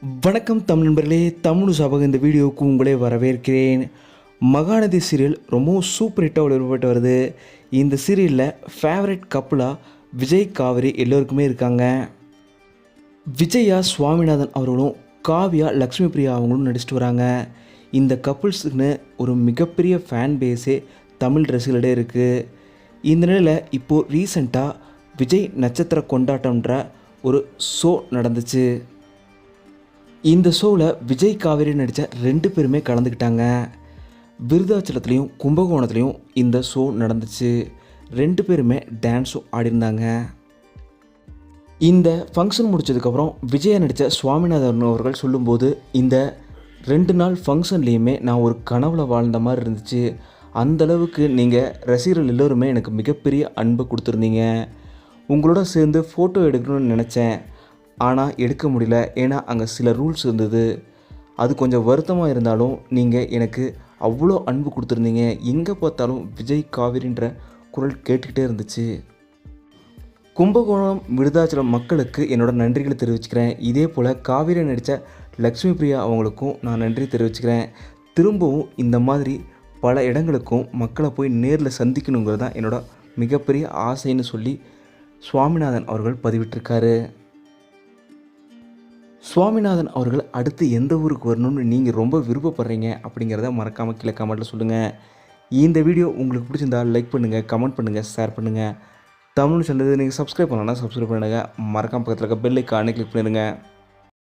வணக்கம் தமிழ் நண்பர்களே தமிழ் சபக இந்த வீடியோவுக்கு உங்களே வரவேற்கிறேன். மகாநதி சீரியல் ரொம்பவும் சூப்பர் ஹிட்டாக ஒளிபரப்பட்டு வருது. இந்த சீரியலில் ஃபேவரட் கப்புளாக விஜய் காவிரி எல்லோருக்குமே இருக்காங்க. விஜயா சுவாமிநாதன் அவர்களும் காவியா லக்ஷ்மி பிரியா அவங்களும் நடிச்சிட்டு வராங்க. இந்த கப்புள்ஸுக்குன்னு ஒரு மிகப்பெரிய ஃபேன் பேஸே தமிழ் ரசிகளிடையே இருக்குது இந்த நிலையில் இப்போது ரீசண்டாக விஜய் நட்சத்திர கொண்டாட்டம்ன்ற ஒரு ஷோ நடந்துச்சு. இந்த ஷோவில் விஜய் காவேரி நடித்த ரெண்டு பேருமே கலந்துக்கிட்டாங்க. விருதாச்சலத்துலேயும் கும்பகோணத்துலேயும் இந்த ஷோ நடந்துச்சு. ரெண்டு பேருமே டான்ஸும் ஆடிருந்தாங்க இந்த ஃபங்க்ஷன் முடிச்சதுக்கப்புறம் விஜயா நடித்த சுவாமிநாதன் அவர்கள் சொல்லும்போது இந்த ரெண்டு நாள் ஃபங்க்ஷன்லேயுமே நான் ஒரு கனவுல வாழ்ந்த மாதிரி இருந்துச்சு. அந்தளவுக்கு நீங்கள் ரசிகர்கள் எல்லோருமே எனக்கு மிகப்பெரிய அன்பு கொடுத்துருந்தீங்க. உங்களோட சேர்ந்து ஃபோட்டோ எடுக்கணும்னு நினச்சேன். ஆனால் எடுக்க முடியல. ஏன்னா அங்கே சில ரூல்ஸ் இருந்தது. அது கொஞ்சம் வருத்தமாக இருந்தாலும் நீங்கள் எனக்கு அவ்வளோ அன்பு கொடுத்துருந்தீங்க. எங்கே பார்த்தாலும் விஜய் காவிரின்ற குரல் கேட்டுக்கிட்டே இருந்துச்சு. கும்பகோணம் விருதாச்சலம் மக்களுக்கு என்னோட நன்றிகளை தெரிவிச்சுக்கிறேன். இதே போல் காவிரி நடித்த லக்ஷ்மி பிரியா அவங்களுக்கும் நான் நன்றி தெரிவிச்சுக்கிறேன். திரும்பவும் இந்த மாதிரி பல இடங்களுக்கும் மக்களை போய் நேரில் சந்திக்கணுங்கிறது தான் என்னோட மிகப்பெரிய ஆசைன்னு சொல்லி சுவாமிநாதன் அவர்கள் பதிவிட்டிருக்காரு. சுவாமிநாதன் அவர்கள் அடுத்து எந்த ஊருக்கு வரணும்னு நீங்கள் ரொம்ப விருப்பப்படுறீங்க அப்படிங்கிறத மறக்காமல் கீழே கமெண்ட்டில் சொல்லுங்கள் இந்த வீடியோ உங்களுக்கு பிடிச்சிருந்தா லைக் பண்ணுங்கள் கமெண்ட் பண்ணுங்கள் ஷேர் பண்ணுங்கள் தமிழ் சொன்னது நீங்கள் சப்ஸ்கிரைப் பண்ணலன்னா சப்ஸ்கிரைப் பண்ணுங்கள் மறக்காம பக்கத்தில் இருக்க பெல் ஐக்கானே கிளிக் பண்ணிடுங்க.